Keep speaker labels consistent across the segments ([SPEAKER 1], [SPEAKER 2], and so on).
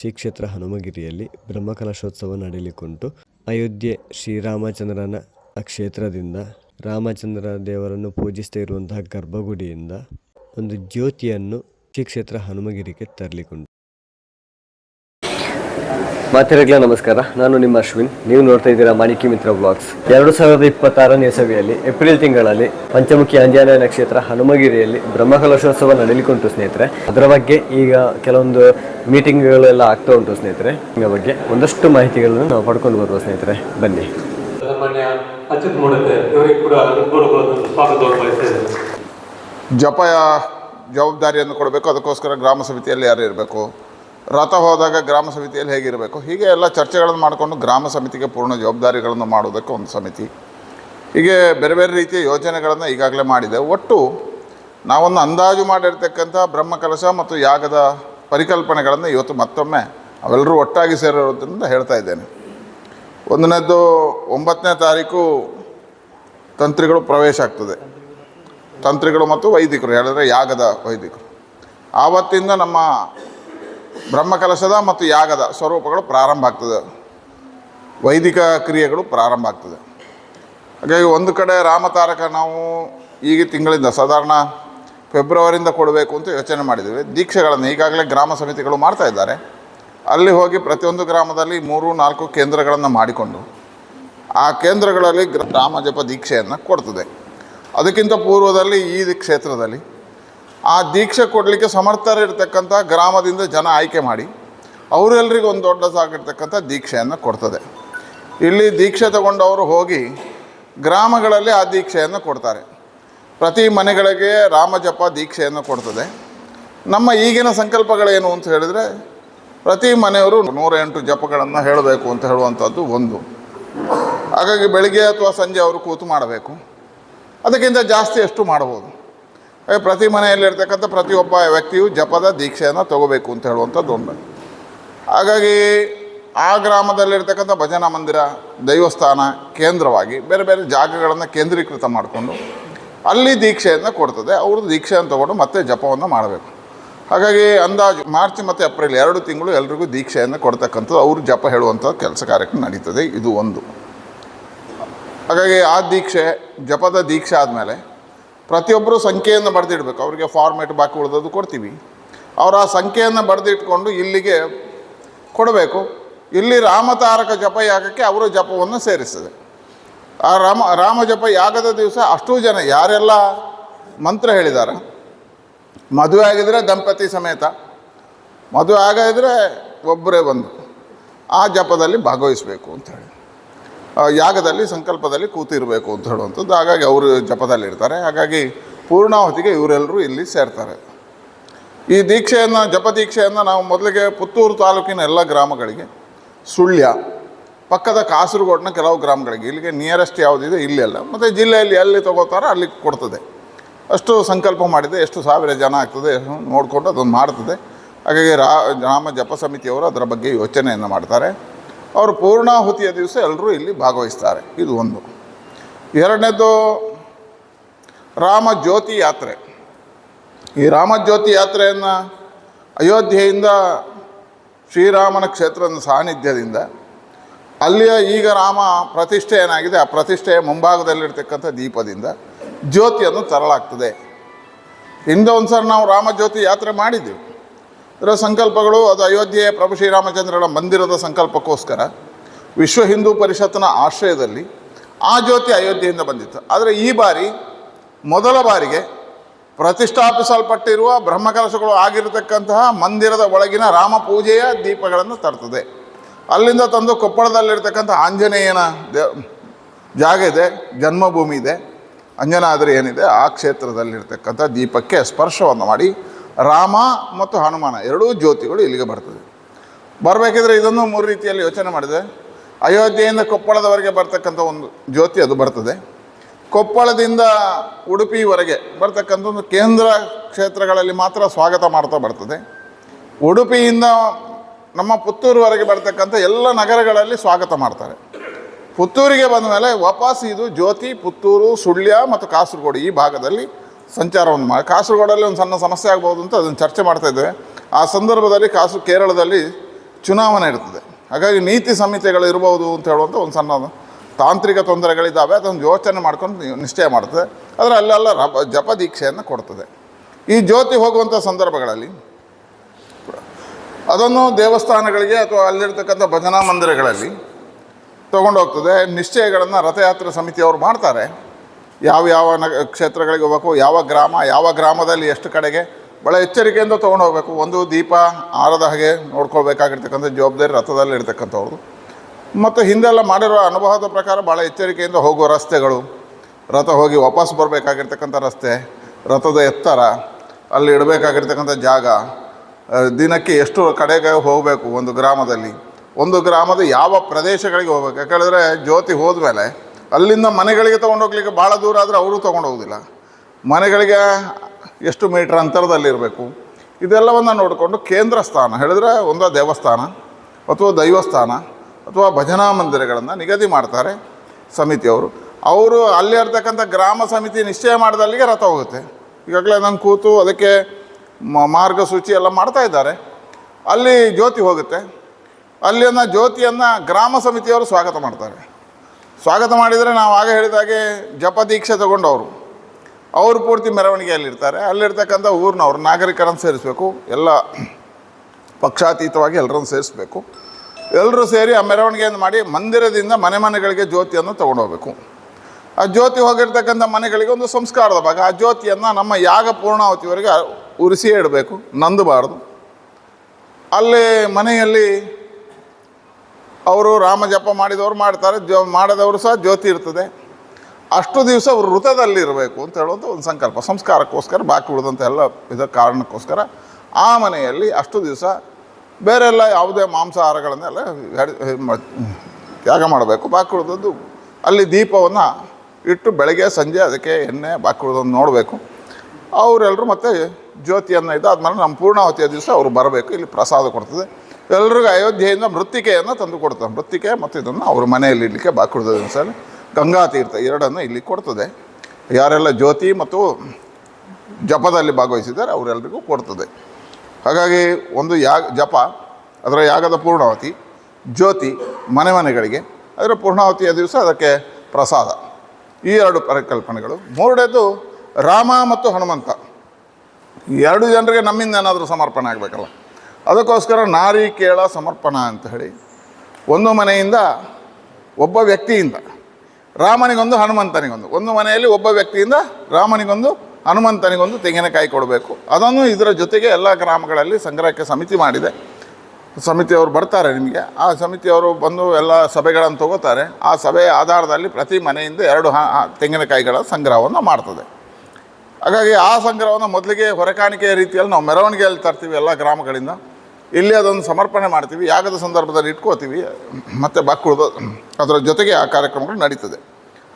[SPEAKER 1] ಶ್ರೀ ಕ್ಷೇತ್ರ ಹನುಮಗಿರಿಯಲ್ಲಿ ಬ್ರಹ್ಮಕಲಶೋತ್ಸವ ನಡೆಯಲಿಕ್ಕುಂಟು ಅಯೋಧ್ಯೆ ಶ್ರೀರಾಮಚಂದ್ರನ ಕ್ಷೇತ್ರದಿಂದ ರಾಮಚಂದ್ರ ದೇವರನ್ನು ಪೂಜಿಸ್ತಾ ಇರುವಂತಹ ಗರ್ಭಗುಡಿಯಿಂದ ಒಂದು ಜ್ಯೋತಿಯನ್ನು ಶ್ರೀ ಕ್ಷೇತ್ರ ಹನುಮಗಿರಿಗೆ ತರಲಿಕ್ಕುಂಟು. ಮಾತೆರೆಗ್ಲ ನಮಸ್ಕಾರ. ನಾನು ನಿಮ್ಮ ಅಶ್ವಿನ್. ನೀವು ನೋಡ್ತಾ ಇದ್ದೀರಾ ಮಾಣಿಕಿ ಮಿತ್ರ ಬ್ಲಾಗ್ಸ್ ಎರಡು ಸಾವಿರದ ಇಪ್ಪತ್ತಾರನೇ ಸಭೆಯಲ್ಲಿ ಏಪ್ರಿಲ್ ತಿಂಗಳಲ್ಲಿ ಪಂಚಮುಖಿ ಆಂಜನೇಯ ನಕ್ಷತ್ರ ಹನುಮಗಿರಿಯಲ್ಲಿ ಬ್ರಹ್ಮಕಲಶೋತ್ಸವ ನಡೀಲಿಕ್ಕುಂಟು ಸ್ನೇಹಿತರೆ. ಅದರ ಬಗ್ಗೆ ಈಗ ಕೆಲವೊಂದು ಮೀಟಿಂಗ್ಗಳೆಲ್ಲ ಆಗ್ತಾ ಉಂಟು ಸ್ನೇಹಿತರೆ. ನಿಮ್ಮ ಬಗ್ಗೆ ಒಂದಷ್ಟು ಮಾಹಿತಿಗಳನ್ನು ನಾವು ಪಡ್ಕೊಂಡು ಬರುವ ಸ್ನೇಹಿತರೆ ಬನ್ನಿ.
[SPEAKER 2] ಜಪಯ ಅಚ್ಯುತ್ ಮೂಡತೆ ಇವರಿಗೆ ಕೂಡ ಹೃತ್ಪೂರ್ವಕವಾದ ಸ್ವಾಗತವನ್ನು ಬಯಸ್ತಾ ಇದ್ದೇನೆ
[SPEAKER 3] ಜಪ ಜವಾಬ್ದಾರಿಯನ್ನು ಕೊಡಬೇಕು. ಅದಕ್ಕೋಸ್ಕರ ಗ್ರಾಮ ಸಮಿತಿಯಲ್ಲಿ ಯಾರು ಇರಬೇಕು? ರಥ ಹೋದಾಗ ಗ್ರಾಮ ಸಮಿತಿಯಲ್ಲಿ ಹೇಗಿರಬೇಕು? ಹೀಗೆ ಎಲ್ಲ ಚರ್ಚೆಗಳನ್ನು ಮಾಡಿಕೊಂಡು ಗ್ರಾಮ ಸಮಿತಿಗೆ ಪೂರ್ಣ ಜವಾಬ್ದಾರಿಗಳನ್ನು ಮಾಡುವುದಕ್ಕೆ ಒಂದು ಸಮಿತಿ. ಹೀಗೆ ಬೇರೆ ಬೇರೆ ರೀತಿಯ ಯೋಜನೆಗಳನ್ನು ಈಗಾಗಲೇ ಮಾಡಿದೆ. ಒಟ್ಟು ನಾವೊಂದು ಅಂದಾಜು ಮಾಡಿರ್ತಕ್ಕಂಥ ಬ್ರಹ್ಮಕಲಶ ಮತ್ತು ಯಾಗದ ಪರಿಕಲ್ಪನೆಗಳನ್ನು ಇವತ್ತು ಮತ್ತೊಮ್ಮೆ ಅವೆಲ್ಲರೂ ಒಟ್ಟಾಗಿ ಸೇರಿರೋದ್ರಿಂದ ಹೇಳ್ತಾ ಇದ್ದೇನೆ. ಒಂದನೇದ್ದು ಒಂಬತ್ತನೇ ತಾರೀಕು ತಂತ್ರಿಗಳು ಪ್ರವೇಶ ಆಗ್ತದೆ. ತಂತ್ರಿಗಳು ಮತ್ತು ವೈದಿಕರು, ಹೇಳಿದ್ರೆ ಯಾಗದ ವೈದಿಕರು. ಆವತ್ತಿಂದ ನಮ್ಮ ಬ್ರಹ್ಮಕಲಶದ ಮತ್ತು ಯಾಗದ ಸ್ವರೂಪಗಳು ಪ್ರಾರಂಭ ಆಗ್ತದೆ. ವೈದಿಕ ಕ್ರಿಯೆಗಳು ಪ್ರಾರಂಭ ಆಗ್ತದೆ. ಹಾಗಾಗಿ ಒಂದು ಕಡೆ ರಾಮತಾರಕ ನಾವು ಈಗ ತಿಂಗಳಿಂದ ಸಾಧಾರಣ ಫೆಬ್ರವರಿಯಿಂದ ಕೊಡಬೇಕು ಅಂತ ಯೋಚನೆ ಮಾಡಿದ್ದೇವೆ. ದೀಕ್ಷೆಗಳನ್ನು ಈಗಾಗಲೇ ಗ್ರಾಮ ಸಮಿತಿಗಳು ಮಾಡ್ತಾ ಇದ್ದಾರೆ. ಅಲ್ಲಿ ಹೋಗಿ ಪ್ರತಿಯೊಂದು ಗ್ರಾಮದಲ್ಲಿ ಮೂರು, ನಾಲ್ಕು ಕೇಂದ್ರಗಳನ್ನು ಮಾಡಿಕೊಂಡು ಆ ಕೇಂದ್ರಗಳಲ್ಲಿ ಗ್ರಾಮ ಜಪ ದೀಕ್ಷೆಯನ್ನು ಕೊಡ್ತದೆ. ಅದಕ್ಕಿಂತ ಪೂರ್ವದಲ್ಲಿ ಈ ಕ್ಷೇತ್ರದಲ್ಲಿ ಆ ದೀಕ್ಷೆ ಕೊಡಲಿಕ್ಕೆ ಸಮರ್ಥರಿರ್ತಕ್ಕಂಥ ಗ್ರಾಮದಿಂದ ಜನ ಆಯ್ಕೆ ಮಾಡಿ ಅವರೆಲ್ಲರಿಗೂ ಒಂದು ದೊಡ್ಡದಾಗಿರ್ತಕ್ಕಂಥ ದೀಕ್ಷೆಯನ್ನು ಕೊಡ್ತದೆ. ಇಲ್ಲಿ ದೀಕ್ಷೆ ತಗೊಂಡವರು ಹೋಗಿ ಗ್ರಾಮಗಳಲ್ಲಿ ಆ ದೀಕ್ಷೆಯನ್ನು ಕೊಡ್ತಾರೆ. ಪ್ರತಿ ಮನೆಗಳಿಗೆ ರಾಮಜಪ ದೀಕ್ಷೆಯನ್ನು ಕೊಡ್ತದೆ. ನಮ್ಮ ಈಗಿನ ಸಂಕಲ್ಪಗಳೇನು ಅಂತ ಹೇಳಿದರೆ ಪ್ರತಿ ಮನೆಯವರು ನೂರ ಎಂಟು ಜಪಗಳನ್ನು ಹೇಳಬೇಕು ಅಂತ ಹೇಳುವಂಥದ್ದು ಒಂದು. ಹಾಗಾಗಿ ಬೆಳಿಗ್ಗೆ ಅಥವಾ ಸಂಜೆ ಅವರು ಕೂತು ಮಾಡಬೇಕು. ಅದಕ್ಕಿಂತ ಜಾಸ್ತಿ ಎಷ್ಟು ಮಾಡ್ಬೋದು ಹಾಗೆ ಪ್ರತಿ ಮನೆಯಲ್ಲಿರ್ತಕ್ಕಂಥ ಪ್ರತಿಯೊಬ್ಬ ವ್ಯಕ್ತಿಯು ಜಪದ ದೀಕ್ಷೆಯನ್ನು ತಗೋಬೇಕು ಅಂತ ಹೇಳುವಂಥದ್ದು ಒಂದು. ಹಾಗಾಗಿ ಆ ಗ್ರಾಮದಲ್ಲಿರ್ತಕ್ಕಂಥ ಭಜನಾ ಮಂದಿರ, ದೈವಸ್ಥಾನ ಕೇಂದ್ರವಾಗಿ ಬೇರೆ ಬೇರೆ ಜಾಗಗಳನ್ನು ಕೇಂದ್ರೀಕೃತ ಮಾಡಿಕೊಂಡು ಅಲ್ಲಿ ದೀಕ್ಷೆಯನ್ನು ಕೊಡ್ತದೆ. ಅವ್ರದ್ದು ದೀಕ್ಷೆಯನ್ನು ತಗೊಂಡು ಮತ್ತೆ ಜಪವನ್ನು ಮಾಡಬೇಕು. ಹಾಗಾಗಿ ಅಂದಾಜು ಮಾರ್ಚ್ ಮತ್ತು ಏಪ್ರಿಲ್ ಎರಡು ತಿಂಗಳು ಎಲ್ರಿಗೂ ದೀಕ್ಷೆಯನ್ನು ಕೊಡ್ತಕ್ಕಂಥದ್ದು ಅವರು ಜಪ ಹೇಳುವಂಥ ಕೆಲಸ ಕಾರ್ಯಕ್ರಮ ನಡೀತದೆ. ಇದು ಒಂದು. ಹಾಗಾಗಿ ಆ ದೀಕ್ಷೆ, ಜಪದ ದೀಕ್ಷೆ ಆದಮೇಲೆ ಪ್ರತಿಯೊಬ್ಬರು ಸಂಖ್ಯೆಯನ್ನು ಬರೆದಿಡ್ಬೇಕು ಅವರಿಗೆ ಫಾರ್ಮೇಟ್ ಬಾಕಿ ಉಳಿದದ್ದು ಕೊಡ್ತೀವಿ. ಅವರು ಆ ಸಂಖ್ಯೆಯನ್ನು ಬರೆದಿಟ್ಕೊಂಡು ಇಲ್ಲಿಗೆ ಕೊಡಬೇಕು. ಇಲ್ಲಿ ರಾಮತಾರಕ ಜಪ ಯಾಗಕ್ಕೆ ಅವರು ಜಪವನ್ನು ಸೇರಿಸ್ತದೆ. ಆ ರಾಮ ರಾಮ ಜಪ ಯಾಗದ ದಿವಸ ಅಷ್ಟೂ ಜನ, ಯಾರೆಲ್ಲ ಮಂತ್ರ ಹೇಳಿದ್ದಾರೆ ಮದುವೆ ಆಗಿದ್ರೆ ದಂಪತಿ ಸಮೇತ. ಮದುವೆ ಆಗದಿದ್ರೆ ಒಬ್ಬರೇ ಬಂದು ಆ ಜಪದಲ್ಲಿ ಭಾಗವಹಿಸಬೇಕು ಅಂತ ಹೇಳಿ. ಯಾಗದಲ್ಲಿ, ಸಂಕಲ್ಪದಲ್ಲಿ ಕೂತಿರಬೇಕು ಅಂತ ಹೇಳುವಂಥದ್ದು. ಹಾಗಾಗಿ ಅವರು ಜಪದಲ್ಲಿರ್ತಾರೆ. ಹಾಗಾಗಿ ಪೂರ್ಣಾವಧಿಗೆ ಇವರೆಲ್ಲರೂ ಇಲ್ಲಿ ಸೇರ್ತಾರೆ. ಈ ದೀಕ್ಷೆಯನ್ನು, ಜಪ ದೀಕ್ಷೆಯನ್ನು ನಾವು ಮೊದಲಿಗೆ ಪುತ್ತೂರು ತಾಲೂಕಿನ ಎಲ್ಲ ಗ್ರಾಮಗಳಿಗೆ, ಸುಳ್ಯ, ಪಕ್ಕದ ಕಾಸರಗೋಡಿನ ಕೆಲವು ಗ್ರಾಮಗಳಿಗೆ, ಇಲ್ಲಿಗೆ ನಿಯರೆಸ್ಟ್ ಯಾವುದಿದೆ ಇಲ್ಲೆಲ್ಲ ಮತ್ತು ಜಿಲ್ಲೆಯಲ್ಲಿ ಎಲ್ಲಿ ತಗೋತಾರೋ ಅಲ್ಲಿ ಕೊಡ್ತದೆ. ಅಷ್ಟು ಸಂಕಲ್ಪ ಮಾಡಿದೆ, ಎಷ್ಟು ಸಾವಿರ ಜನ ಆಗ್ತದೆ ನೋಡಿಕೊಂಡು ಅದನ್ನು ಮಾಡ್ತದೆ. ಹಾಗಾಗಿ ರಾ ರಾಮ ಜಪ ಸಮಿತಿಯವರು ಅದರ ಬಗ್ಗೆ ಯೋಚನೆಯನ್ನು ಮಾಡ್ತಾರೆ. ಅವರು ಪೂರ್ಣಾಹುತಿಯ ದಿವಸ ಎಲ್ಲರೂ ಇಲ್ಲಿ ಭಾಗವಹಿಸ್ತಾರೆ. ಇದು ಒಂದು. ಎರಡನೇದು ರಾಮ ಜ್ಯೋತಿ ಯಾತ್ರೆ. ಈ ರಾಮಜ್ಯೋತಿ ಯಾತ್ರೆಯನ್ನು ಅಯೋಧ್ಯೆಯಿಂದ ಶ್ರೀರಾಮನ ಕ್ಷೇತ್ರದ ಸಾನ್ನಿಧ್ಯದಿಂದ, ಅಲ್ಲಿಯ ಈಗ ರಾಮ ಪ್ರತಿಷ್ಠೆ ಏನಾಗಿದೆ, ಆ ಪ್ರತಿಷ್ಠೆಯ ಮುಂಭಾಗದಲ್ಲಿರ್ತಕ್ಕಂಥ ದೀಪದಿಂದ ಜ್ಯೋತಿಯನ್ನು ತರಲಾಗ್ತದೆ. ಹಿಂದೆ ಒಂದು ಸಾರಿ ನಾವು ರಾಮಜ್ಯೋತಿ ಯಾತ್ರೆ ಮಾಡಿದ್ದೀವಿ ಇದರ ಸಂಕಲ್ಪಗಳು ಅದು ಅಯೋಧ್ಯೆಯ ಪ್ರಭು ಶ್ರೀರಾಮಚಂದ್ರನ ಮಂದಿರದ ಸಂಕಲ್ಪಕ್ಕೋಸ್ಕರ ವಿಶ್ವ ಹಿಂದೂ ಪರಿಷತ್ನ ಆಶ್ರಯದಲ್ಲಿ ಆ ಜ್ಯೋತಿ ಅಯೋಧ್ಯೆಯಿಂದ ಬಂದಿತ್ತು. ಆದರೆ ಈ ಬಾರಿ ಮೊದಲ ಬಾರಿಗೆ ಪ್ರತಿಷ್ಠಾಪಿಸಲ್ಪಟ್ಟಿರುವ ಬ್ರಹ್ಮಕಲಶಗಳು ಆಗಿರತಕ್ಕಂತಹ ಮಂದಿರದ ಒಳಗಿನ ರಾಮ ಪೂಜೆಯ ದೀಪಗಳನ್ನು ತರ್ತದೆ. ಅಲ್ಲಿಂದ ತಂದು ಕೊಪ್ಪಳದಲ್ಲಿರ್ತಕ್ಕಂಥ ಆಂಜನೇಯನ ದೇ ಜಾಗ ಇದೆ, ಜನ್ಮಭೂಮಿ ಇದೆ. ಅಂಜನಾದ್ರಿ ಏನಿದೆ, ಆ ಕ್ಷೇತ್ರದಲ್ಲಿರ್ತಕ್ಕಂಥ ದೀಪಕ್ಕೆ ಸ್ಪರ್ಶವನ್ನು ಮಾಡಿ ರಾಮ ಮತ್ತು ಹನುಮಾನ, ಎರಡೂ ಜ್ಯೋತಿಗಳು ಇಲ್ಲಿಗೆ ಬರ್ತದೆ. ಬರಬೇಕಿದ್ರೆ ಇದನ್ನು ಮೂರು ರೀತಿಯಲ್ಲಿ ಯೋಚನೆ ಮಾಡಿದೆ. ಅಯೋಧ್ಯೆಯಿಂದ ಕೊಪ್ಪಳದವರೆಗೆ ಬರ್ತಕ್ಕಂಥ ಒಂದು ಜ್ಯೋತಿ ಅದು ಬರ್ತದೆ. ಕೊಪ್ಪಳದಿಂದ ಉಡುಪಿವರೆಗೆ ಬರ್ತಕ್ಕಂಥ ಒಂದು ಕೇಂದ್ರ ಕ್ಷೇತ್ರಗಳಲ್ಲಿ ಮಾತ್ರ ಸ್ವಾಗತ ಮಾಡ್ತಾ ಬರ್ತದೆ. ಉಡುಪಿಯಿಂದ ನಮ್ಮ ಪುತ್ತೂರುವರೆಗೆ ಬರ್ತಕ್ಕಂಥ ಎಲ್ಲ ನಗರಗಳಲ್ಲಿ ಸ್ವಾಗತ ಮಾಡ್ತಾರೆ. ಪುತ್ತೂರಿಗೆ ಬಂದ ಮೇಲೆ ವಾಪಸ್ ಇದು ಜ್ಯೋತಿ, ಪುತ್ತೂರು, ಸುಳ್ಯ ಮತ್ತು ಕಾಸರಗೋಡು ಈ ಭಾಗದಲ್ಲಿ ಸಂಚಾರವನ್ನು ಮಾಡಿ ಕಾಸರಗೋಡಲ್ಲಿ ಒಂದು ಸಣ್ಣ ಸಮಸ್ಯೆ ಆಗ್ಬೋದು ಅಂತ ಅದನ್ನು ಚರ್ಚೆ ಮಾಡ್ತಾ ಇದ್ದೇವೆ. ಆ ಸಂದರ್ಭದಲ್ಲಿ ಕಾಸು, ಕೇರಳದಲ್ಲಿ ಚುನಾವಣೆ ಇರ್ತದೆ. ಹಾಗಾಗಿ ನೀತಿ ಸಂಹಿತೆಗಳು ಇರ್ಬೋದು ಅಂತ ಹೇಳುವಂಥ ಒಂದು ಸಣ್ಣ ತಾಂತ್ರಿಕ ತೊಂದರೆಗಳಿದ್ದಾವೆ. ಅದನ್ನು ಯೋಚನೆ ಮಾಡ್ಕೊಂಡು ನಿಶ್ಚಯ ಮಾಡ್ತದೆ. ಆದರೆ ಅಲ್ಲೆಲ್ಲ ರಬ, ಜಪ ದೀಕ್ಷೆಯನ್ನು ಕೊಡ್ತದೆ. ಈ ಜ್ಯೋತಿ ಹೋಗುವಂಥ ಸಂದರ್ಭಗಳಲ್ಲಿ ಅದನ್ನು ದೇವಸ್ಥಾನಗಳಿಗೆ ಅಥವಾ ಅಲ್ಲಿರ್ತಕ್ಕಂಥ ಭಜನಾ ಮಂದಿರಗಳಲ್ಲಿ ತೊಗೊಂಡೋಗ್ತದೆ. ನಿಶ್ಚಯಗಳನ್ನು ರಥಯಾತ್ರೆ ಸಮಿತಿಯವರು ಮಾಡ್ತಾರೆ. ಯಾವ ಯಾವ ನಗ ಕ್ಷೇತ್ರಗಳಿಗೆ ಹೋಗ್ಬೇಕು, ಯಾವ ಗ್ರಾಮ, ಯಾವ ಗ್ರಾಮದಲ್ಲಿ ಎಷ್ಟು ಕಡೆಗೆ ಭಾಳ ಎಚ್ಚರಿಕೆಯಿಂದ ತೊಗೊಂಡು ಹೋಗ್ಬೇಕು. ಒಂದು ದೀಪ ಆರದ ಹಾಗೆ ನೋಡ್ಕೊಳ್ಬೇಕಾಗಿರ್ತಕ್ಕಂಥ ಜವಾಬ್ದಾರಿ ರಥದಲ್ಲಿ ಇರ್ತಕ್ಕಂಥವ್ರು ಮತ್ತು ಹಿಂದೆಲ್ಲ ಮಾಡಿರೋ ಅನುಭವದ ಪ್ರಕಾರ ಭಾಳ ಎಚ್ಚರಿಕೆಯಿಂದ ಹೋಗುವ ರಸ್ತೆಗಳು. ರಥ ಹೋಗಿ ವಾಪಸ್ ಬರಬೇಕಾಗಿರ್ತಕ್ಕಂಥ ರಸ್ತೆ, ರಥದ ಎತ್ತರ, ಅಲ್ಲಿ ಇಡಬೇಕಾಗಿರ್ತಕ್ಕಂಥ ಜಾಗ ದಿನಕ್ಕೆ ಎಷ್ಟು ಕಡೆಗೆ ಹೋಗಬೇಕು ಒಂದು ಗ್ರಾಮದಲ್ಲಿ. ಒಂದು ಗ್ರಾಮದ ಯಾವ ಪ್ರದೇಶಗಳಿಗೆ ಹೋಗ್ಬೇಕು. ಯಾಕಂದರೆ ಜ್ಯೋತಿ ಹೋದ್ಮೇಲೆ ಅಲ್ಲಿಂದ ಮನೆಗಳಿಗೆ ತೊಗೊಂಡೋಗ್ಲಿಕ್ಕೆ ಭಾಳ ದೂರ ಆದರೆ ಅವರು ತೊಗೊಂಡು ಹೋಗೋದಿಲ್ಲ. ಮನೆಗಳಿಗೆ ಎಷ್ಟು ಮೀಟ್ರ್ ಅಂತರದಲ್ಲಿರಬೇಕು ಇದೆಲ್ಲವನ್ನು ನೋಡಿಕೊಂಡು ಕೇಂದ್ರ ಸ್ಥಾನ, ಹೇಳಿದ್ರೆ ಒಂದು ದೇವಸ್ಥಾನ ಅಥವಾ ದೈವಸ್ಥಾನ ಅಥವಾ ಭಜನಾ ಮಂದಿರಗಳನ್ನು ನಿಗದಿ ಮಾಡ್ತಾರೆ ಸಮಿತಿಯವರು. ಅವರು ಅಲ್ಲಿ ಇರ್ತಕ್ಕಂಥ ಗ್ರಾಮ ಸಮಿತಿ ನಿಶ್ಚಯ ಮಾಡಿದಲ್ಲಿಗೆ ರಥ ಹೋಗುತ್ತೆ. ಈಗಾಗಲೇ ನಾನು ಕೂತು ಅದಕ್ಕೆ ಮಾರ್ಗಸೂಚಿ ಎಲ್ಲ ಮಾಡ್ತಾ ಇದ್ದಾರೆ. ಅಲ್ಲಿ ಜ್ಯೋತಿ ಹೋಗುತ್ತೆ. ಅಲ್ಲಿನ ಜ್ಯೋತಿಯನ್ನು ಗ್ರಾಮ ಸಮಿತಿಯವರು ಸ್ವಾಗತ ಮಾಡ್ತಾರೆ. ಸ್ವಾಗತ ಮಾಡಿದರೆ ನಾವು ಆಗ ಹೇಳಿದಾಗೆ ಜಪ ದೀಕ್ಷೆ ತಗೊಂಡವರು. ಅವರು ಪೂರ್ತಿ ಮೆರವಣಿಗೆಯಲ್ಲಿರ್ತಾರೆ. ಅಲ್ಲಿರ್ತಕ್ಕಂಥ ಊರಿನವ್ರು ನಾಗರಿಕರನ್ನು ಸೇರಿಸಬೇಕು. ಎಲ್ಲ ಪಕ್ಷಾತೀತವಾಗಿ ಎಲ್ಲರನ್ನು ಸೇರಿಸಬೇಕು. ಎಲ್ಲರೂ ಸೇರಿ ಆ ಮೆರವಣಿಗೆಯನ್ನು ಮಾಡಿ ಮಂದಿರದಿಂದ ಮನೆ ಮನೆಗಳಿಗೆ ಜ್ಯೋತಿಯನ್ನು ಹೋಗ್ಬೇಕು ಆ ಜ್ಯೋತಿ ಹೋಗಿರ್ತಕ್ಕಂಥ ಮನೆಗಳಿಗೆ ಒಂದು ಸಂಸ್ಕಾರದ ಭಾಗ. ಆ ಜ್ಯೋತಿಯನ್ನು ನಮ್ಮ ಯಾಗ ಪೂರ್ಣಾವತಿವರೆಗೆ ಉರಿಸಿಯೇ ಇಡಬೇಕು. ನಂದಬಾರ್ದು. ಅಲ್ಲಿ ಮನೆಯಲ್ಲಿ ಅವರು ರಾಮ ಜಪ ಮಾಡಿದವರು ಮಾಡ್ತಾರೆ ಜೋ ಮಾಡಿದವರು ಸಹ ಜ್ಯೋತಿ ಇರ್ತದೆ. ಅಷ್ಟು ದಿವಸ ಅವರು ವೃತದಲ್ಲಿರಬೇಕು ಅಂತ ಹೇಳುವಂಥ ಒಂದು ಸಂಕಲ್ಪ. ಸಂಸ್ಕಾರಕ್ಕೋಸ್ಕರ ಬಾಕಿ ಉಳಿದಂಥ ಎಲ್ಲ ಇದ ಕಾರಣಕ್ಕೋಸ್ಕರ ಆ ಮನೆಯಲ್ಲಿ ಅಷ್ಟು ದಿವಸ ಬೇರೆಲ್ಲ ಯಾವುದೇ ಮಾಂಸಾಹಾರಗಳನ್ನೆಲ್ಲ ತ್ಯಾಗ ಮಾಡಬೇಕು. ಬಾಕಿ ಉಳಿದದ್ದು ಅಲ್ಲಿ ದೀಪವನ್ನು ಇಟ್ಟು ಬೆಳಗ್ಗೆ, ಸಂಜೆ ಅದಕ್ಕೆ ಎಣ್ಣೆ, ಬಾಕಿ ಉಳಿದೊಂದು ನೋಡಬೇಕು. ಅವರೆಲ್ಲರೂ ಮತ್ತೆ ಜ್ಯೋತಿಯನ್ನು ಇದಾದ್ಮೇಲೆ ನಮ್ಮ ಪೂರ್ಣಾವತಿಯ ದಿವಸ ಅವರು ಬರಬೇಕು. ಇಲ್ಲಿ ಪ್ರಸಾದ ಕೊಡ್ತದೆ. ಎಲ್ರಿಗೂ ಅಯೋಧ್ಯೆಯಿಂದ ಮೃತ್ತಿಕೆಯನ್ನು ತಂದು ಕೊಡ್ತಾರೆ ಮೃತ್ತಿಕೆ ಮತ್ತು ಇದನ್ನು ಅವ್ರ ಮನೆಯಲ್ಲಿ ಇಡಲಿಕ್ಕೆ ಬಾಕುಳದ ಸರ್ ಗಂಗಾ ತೀರ್ಥ ಎರಡನ್ನು ಇಲ್ಲಿ ಕೊಡ್ತದೆ. ಯಾರೆಲ್ಲ ಜ್ಯೋತಿ ಮತ್ತು ಜಪದಲ್ಲಿ ಭಾಗವಹಿಸಿದ್ದಾರೆ ಅವರೆಲ್ಲರಿಗೂ ಕೊಡ್ತದೆ. ಹಾಗಾಗಿ ಒಂದು ಯಾಗ, ಜಪ, ಅದರ ಯಾಗದ ಪೂರ್ಣಾವತಿ, ಜ್ಯೋತಿ ಮನೆ ಮನೆಗಳಿಗೆ, ಅದರ ಪೂರ್ಣಾವತಿಯ ದಿವಸ ಅದಕ್ಕೆ ಪ್ರಸಾದ. ಈ ಎರಡು ಪರಿಕಲ್ಪನೆಗಳು. ಮೂರನೇದು ರಾಮ ಮತ್ತು ಹನುಮಂತ. ಎರಡು ಜನರಿಗೆ ನಮ್ಮಿಂದ ಏನಾದರೂ ಸಮರ್ಪಣೆ ಆಗಬೇಕಲ್ಲ. ಅದಕ್ಕೋಸ್ಕರ ನಾರಿ ಕೇಳ ಸಮರ್ಪಣ ಅಂತ ಹೇಳಿ ಒಂದು ಮನೆಯಿಂದ ಒಬ್ಬ ವ್ಯಕ್ತಿಯಿಂದ ರಾಮನಿಗೊಂದು ಹನುಮಂತನಿಗೊಂದು. ಒಂದು ಮನೆಯಲ್ಲಿ ಒಬ್ಬ ವ್ಯಕ್ತಿಯಿಂದ ರಾಮನಿಗೊಂದು, ಹನುಮಂತನಿಗೊಂದು ತೆಂಗಿನಕಾಯಿ ಕೊಡಬೇಕು. ಅದನ್ನು ಇದರ ಜೊತೆಗೆ ಎಲ್ಲ ಗ್ರಾಮಗಳಲ್ಲಿ ಸಂಗ್ರಹಕ್ಕೆ ಸಮಿತಿ ಮಾಡಿದೆ. ಸಮಿತಿಯವರು ಬರ್ತಾರೆ ನಿಮಗೆ. ಆ ಸಮಿತಿಯವರು ಬಂದು ಎಲ್ಲ ಸಭೆಗಳನ್ನು ತಗೋತಾರೆ. ಆ ಸಭೆಯ ಆಧಾರದಲ್ಲಿ ಪ್ರತಿ ಮನೆಯಿಂದ ಎರಡು ತೆಂಗಿನಕಾಯಿಗಳ ಸಂಗ್ರಹವನ್ನು ಮಾಡ್ತದೆ. ಹಾಗಾಗಿ ಆ ಸಂಗ್ರಹವನ್ನು ಮೊದಲಿಗೆ ಹೊರಕಾಣಿಕೆಯ ರೀತಿಯಲ್ಲಿ ನಾವು ಮೆರವಣಿಗೆಯಲ್ಲಿ ತರ್ತೀವಿ ಎಲ್ಲ ಗ್ರಾಮಗಳಿಂದ. ಇಲ್ಲಿ ಅದೊಂದು ಸಮರ್ಪಣೆ ಮಾಡ್ತೀವಿ, ಯಾಗದ ಸಂದರ್ಭದಲ್ಲಿ ಇಟ್ಕೋತೀವಿ, ಮತ್ತು ಬಾಕುಳದ ಅದರ ಜೊತೆಗೆ ಆ ಕಾರ್ಯಕ್ರಮಗಳು ನಡೀತದೆ.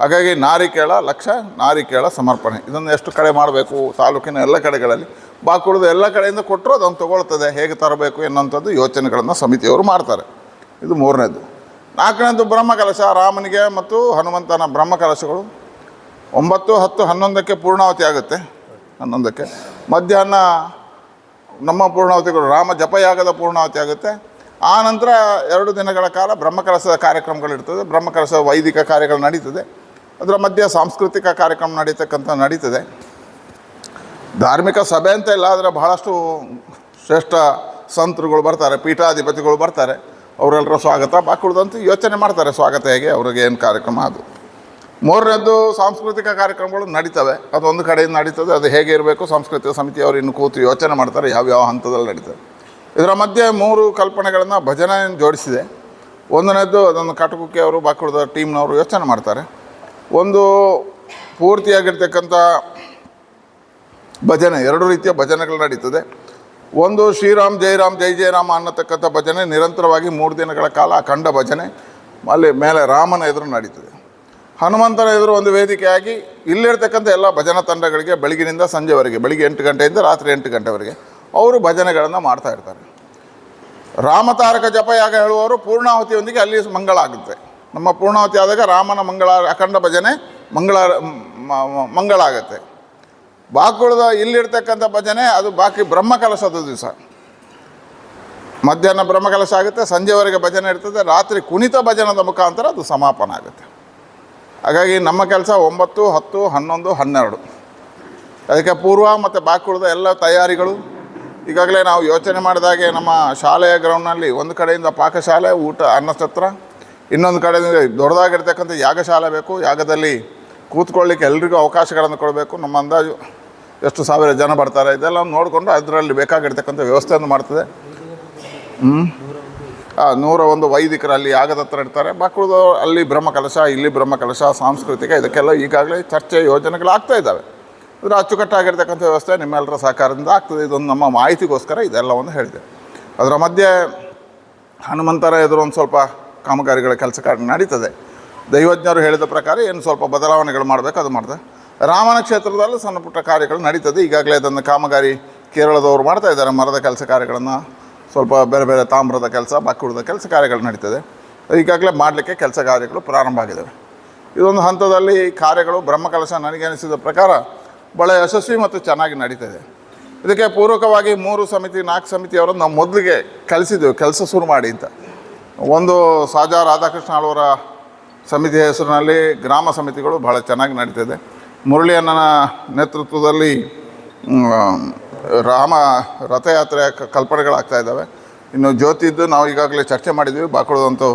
[SPEAKER 3] ಹಾಗಾಗಿ ನಾರಿಕೇಳ ಲಕ್ಷ ನಾರಿಕೇಳ ಸಮರ್ಪಣೆ. ಇದನ್ನು ಎಷ್ಟು ಕಡೆ ಮಾಡಬೇಕು, ತಾಲೂಕಿನ ಎಲ್ಲ ಕಡೆಗಳಲ್ಲಿ. ಬಾಕುಳದ ಎಲ್ಲ ಕಡೆಯಿಂದ ಕೊಟ್ಟರು ಅದನ್ನು ತೊಗೊಳ್ತದೆ, ಹೇಗೆ ತರಬೇಕು ಎನ್ನುವಂಥದ್ದು ಯೋಚನೆಗಳನ್ನು ಸಮಿತಿಯವರು ಮಾಡ್ತಾರೆ. ಇದು ಮೂರನೇದು. ನಾಲ್ಕನೇದು ಬ್ರಹ್ಮಕಲಶ, ರಾಮನಿಗೆ ಮತ್ತು ಹನುಮಂತನ ಬ್ರಹ್ಮಕಲಶಗಳು. ಒಂಬತ್ತು, ಹತ್ತು, ಹನ್ನೊಂದಕ್ಕೆ ಪೂರ್ಣಾವತಿ ಆಗುತ್ತೆ, ಹನ್ನೊಂದಕ್ಕೆ. ಮಧ್ಯಾಹ್ನ ನಮ್ಮ ಪೂರ್ಣಾವತಿಗಳು ರಾಮ ಜಪಯಾಗದ ಪೂರ್ಣಾವತಿ ಆಗುತ್ತೆ. ಆ ನಂತರ ಎರಡು ದಿನಗಳ ಕಾಲ ಬ್ರಹ್ಮಕಲಸದ ಕಾರ್ಯಕ್ರಮಗಳಿರ್ತದೆ ಬ್ರಹ್ಮಕಲಸ ವೈದಿಕ ಕಾರ್ಯಗಳು ನಡೀತದೆ. ಅದರ ಮಧ್ಯೆ ಸಾಂಸ್ಕೃತಿಕ ಕಾರ್ಯಕ್ರಮ ನಡೀತಕ್ಕಂಥ ನಡೀತದೆ. ಧಾರ್ಮಿಕ ಸಭೆ ಅಂತ ಇಲ್ಲ, ಆದರೆ ಬಹಳಷ್ಟು ಶ್ರೇಷ್ಠ ಸಂತರುಗಳು ಬರ್ತಾರೆ, ಪೀಠಾಧಿಪತಿಗಳು ಬರ್ತಾರೆ. ಅವರೆಲ್ಲರ ಸ್ವಾಗತ. ಬಾಕುಳ್ದಂತೂ ಯೋಚನೆ ಮಾಡ್ತಾರೆ ಸ್ವಾಗತ ಹೇಗೆ, ಅವ್ರಿಗೆ ಏನು ಕಾರ್ಯಕ್ರಮ ಅದು. ಮೂರನೇದ್ದು ಸಾಂಸ್ಕೃತಿಕ ಕಾರ್ಯಕ್ರಮಗಳು ನಡೀತವೆ. ಅದು ಒಂದು ಕಡೆಯಿಂದ ನಡೀತದೆ. ಅದು ಹೇಗೆ ಇರಬೇಕು, ಸಾಂಸ್ಕೃತಿಕ ಸಮಿತಿಯವರು ಇನ್ನು ಕೂತು ಯೋಚನೆ ಮಾಡ್ತಾರೆ ಯಾವ್ಯಾವ ಹಂತದಲ್ಲಿ ನಡೀತದೆ. ಇದರ ಮಧ್ಯೆ ಮೂರು ಕಲ್ಪನೆಗಳನ್ನು ಭಜನೆ ಜೋಡಿಸಿದೆ. ಒಂದನೇದು ಅದೊಂದು ಕಾಟುಕುಕ್ಕೆ ಅವರು, ಬಾಕುಳದ ಟೀಮ್ನವರು ಯೋಚನೆ ಮಾಡ್ತಾರೆ. ಒಂದು ಪೂರ್ತಿಯಾಗಿರ್ತಕ್ಕಂಥ ಭಜನೆ, ಎರಡು ರೀತಿಯ ಭಜನೆಗಳು ನಡೀತದೆ. ಒಂದು ಶ್ರೀರಾಮ್ ಜೈರಾಮ್ ಜೈ ಜಯರಾಮ ಅನ್ನತಕ್ಕಂಥ ಭಜನೆ, ನಿರಂತರವಾಗಿ ಮೂರು ದಿನಗಳ ಕಾಲ ಅಖಂಡ ಭಜನೆ, ಅಲ್ಲಿ ಮೇಲೆ ರಾಮನ ಎದುರು ನಡೀತದೆ. ಹನುಮಂತನ ಎದುರು ಒಂದು ವೇದಿಕೆಯಾಗಿ ಇಲ್ಲಿರ್ತಕ್ಕಂಥ ಎಲ್ಲ ಭಜನಾ ತಂಡಗಳಿಗೆ ಬೆಳಗಿನಿಂದ ಸಂಜೆವರೆಗೆ, ಬೆಳಿಗ್ಗೆ ಎಂಟು ಗಂಟೆಯಿಂದ ರಾತ್ರಿ ಎಂಟು ಗಂಟೆವರೆಗೆ ಅವರು ಭಜನೆಗಳನ್ನು ಮಾಡ್ತಾ ಇರ್ತಾರೆ. ರಾಮತಾರಕ ಜಪಯಾಗ ಹೇಳುವವರು ಪೂರ್ಣಾಹುತಿಯೊಂದಿಗೆ ಅಲ್ಲಿ ಮಂಗಳ ಆಗುತ್ತೆ. ನಮ್ಮ ಪೂರ್ಣಾಹುತಿ ಆದಾಗ ರಾಮನ ಮಂಗಳ, ಅಖಂಡ ಭಜನೆ ಮಂಗಳ ಮಂಗಳ ಆಗುತ್ತೆ. ಬಾಕುಳದ ಇಲ್ಲಿರ್ತಕ್ಕಂಥ ಭಜನೆ ಅದು ಬಾಕಿ ಬ್ರಹ್ಮಕಲಶದ ದಿವಸ. ಮಧ್ಯಾಹ್ನ ಬ್ರಹ್ಮಕಲಶ ಆಗುತ್ತೆ, ಸಂಜೆವರೆಗೆ ಭಜನೆ ಇರ್ತದೆ, ರಾತ್ರಿ ಕುಣಿತ ಭಜನದ ಮುಖಾಂತರ ಅದು ಸಮಾಪನ ಆಗುತ್ತೆ. ಹಾಗಾಗಿ ನಮ್ಮ ಕೆಲಸ ಒಂಬತ್ತು, ಹತ್ತು, ಹನ್ನೊಂದು, ಹನ್ನೆರಡು. ಅದಕ್ಕೆ ಪೂರ್ವ ಮತ್ತು ಬಾಕುಳದ ಎಲ್ಲ ತಯಾರಿಗಳು. ಈಗಾಗಲೇ ನಾವು ಯೋಚನೆ ಮಾಡಿದಾಗೆ ನಮ್ಮ ಶಾಲೆಯ ಗ್ರೌಂಡ್ನಲ್ಲಿ ಒಂದು ಕಡೆಯಿಂದ ಪಾಕಶಾಲೆ, ಊಟ ಅನ್ನಸತ್ರ ಇನ್ನೊಂದು ಕಡೆಯಿಂದ ದೊಡ್ಡದಾಗಿರ್ತಕ್ಕಂಥ ಯಾಗಶಾಲೆ ಬೇಕು. ಯಾಗದಲ್ಲಿ ಕೂತ್ಕೊಳ್ಳಿಕ್ಕೆ ಎಲ್ರಿಗೂ ಅವಕಾಶಗಳನ್ನು ಕೊಡಬೇಕು. ನಮ್ಮ ಅಂದಾಜು ಎಷ್ಟು ಸಾವಿರ ಜನ ಬರ್ತಾರೆ, ಇದೆಲ್ಲ ನೋಡಿಕೊಂಡು ಅದರಲ್ಲಿ ಬೇಕಾಗಿರ್ತಕ್ಕಂಥ ವ್ಯವಸ್ಥೆಯನ್ನು ಮಾಡ್ತದೆ. ಹ್ಞೂ ನೂರ ಒಂದು ವೈದಿಕರು ಅಲ್ಲಿ ಯಾಗದ ಹತ್ರ ಇರ್ತಾರೆ ಮಕ್ಕಳದು ಅಲ್ಲಿ ಬ್ರಹ್ಮಕಲಶ ಇಲ್ಲಿ ಬ್ರಹ್ಮಕಲಶ ಸಾಂಸ್ಕೃತಿಕ, ಇದಕ್ಕೆಲ್ಲ ಈಗಾಗಲೇ ಚರ್ಚೆ ಯೋಜನೆಗಳು ಆಗ್ತಾ ಇದ್ದಾವೆ. ಅಂದರೆ ಅಚ್ಚುಕಟ್ಟಾಗಿರ್ತಕ್ಕಂಥ ವ್ಯವಸ್ಥೆ ನಿಮ್ಮೆಲ್ಲರ ಸಹಕಾರದಿಂದ ಆಗ್ತದೆ. ಇದೊಂದು ನಮ್ಮ ಮಾಹಿತಿಗೋಸ್ಕರ ಇದೆಲ್ಲವನ್ನು ಹೇಳಿದೆ. ಅದರ ಮಧ್ಯೆ ಹನುಮಂತರ ಎದುರು ಒಂದು ಸ್ವಲ್ಪ ಕಾಮಗಾರಿಗಳ ಕೆಲಸ ಕಾರ್ಯ ನಡೀತದೆ. ದೈವಜ್ಞರು ಹೇಳಿದ ಪ್ರಕಾರ ಏನು ಸ್ವಲ್ಪ ಬದಲಾವಣೆಗಳು ಮಾಡಬೇಕು, ಅದು ಮಾಡಿದೆ. ರಾಮನ ಕ್ಷೇತ್ರದಲ್ಲೂ ಸಣ್ಣ ಪುಟ್ಟ ಕಾರ್ಯಗಳು ನಡೀತದೆ. ಈಗಾಗಲೇ ಅದನ್ನು ಕಾಮಗಾರಿ ಕೇರಳದವರು ಮಾಡ್ತಾ ಇದ್ದಾರೆ, ಮರದ ಕೆಲಸ ಕಾರ್ಯಗಳನ್ನು. ಸ್ವಲ್ಪ ಬೇರೆ ಬೇರೆ ತಾಮ್ರದ ಕೆಲಸ ಬಾಕುಳದ ಕೆಲಸ ಕಾರ್ಯಗಳು ನಡೀತದೆ. ಈಗಾಗಲೇ ಮಾಡಲಿಕ್ಕೆ ಕೆಲಸ ಕಾರ್ಯಗಳು ಪ್ರಾರಂಭ ಆಗಿದ್ದಾವೆ ಇದೊಂದು ಹಂತದಲ್ಲಿ ಕಾರ್ಯಗಳು ಬ್ರಹ್ಮಕಲಶ ನನಗೆ ಅನಿಸಿದ ಪ್ರಕಾರ ಭಾಳ ಯಶಸ್ವಿ ಮತ್ತು ಚೆನ್ನಾಗಿ ನಡೀತದೆ. ಇದಕ್ಕೆ ಪೂರಕವಾಗಿ ಮೂರು ಸಮಿತಿ, ನಾಲ್ಕು ಸಮಿತಿಯವರನ್ನು ನಾವು ಮೊದಲಿಗೆ ಕಲಿಸಿದ್ದೆವು, ಕೆಲಸ ಶುರು ಮಾಡಿ ಅಂತ. ಒಂದು ಸಾಜಾ ರಾಧಾಕೃಷ್ಣ ಅವರ ಸಮಿತಿ ಹೆಸರಿನಲ್ಲಿ ಗ್ರಾಮ ಸಮಿತಿಗಳು ಭಾಳ ಚೆನ್ನಾಗಿ ನಡೀತದೆ. ಮುರಳಿ ಅಣ್ಣನ ನೇತೃತ್ವದಲ್ಲಿ ರಾಮ ರಥಯಾತ್ರೆ ಕಲ್ಪನೆಗಳಾಗ್ತಾ ಇದ್ದಾವೆ. ಇನ್ನು ಜ್ಯೋತಿದ್ದು ನಾವು ಈಗಾಗಲೇ ಚರ್ಚೆ ಮಾಡಿದ್ವಿ ಬಾಕುಳದಂತೂ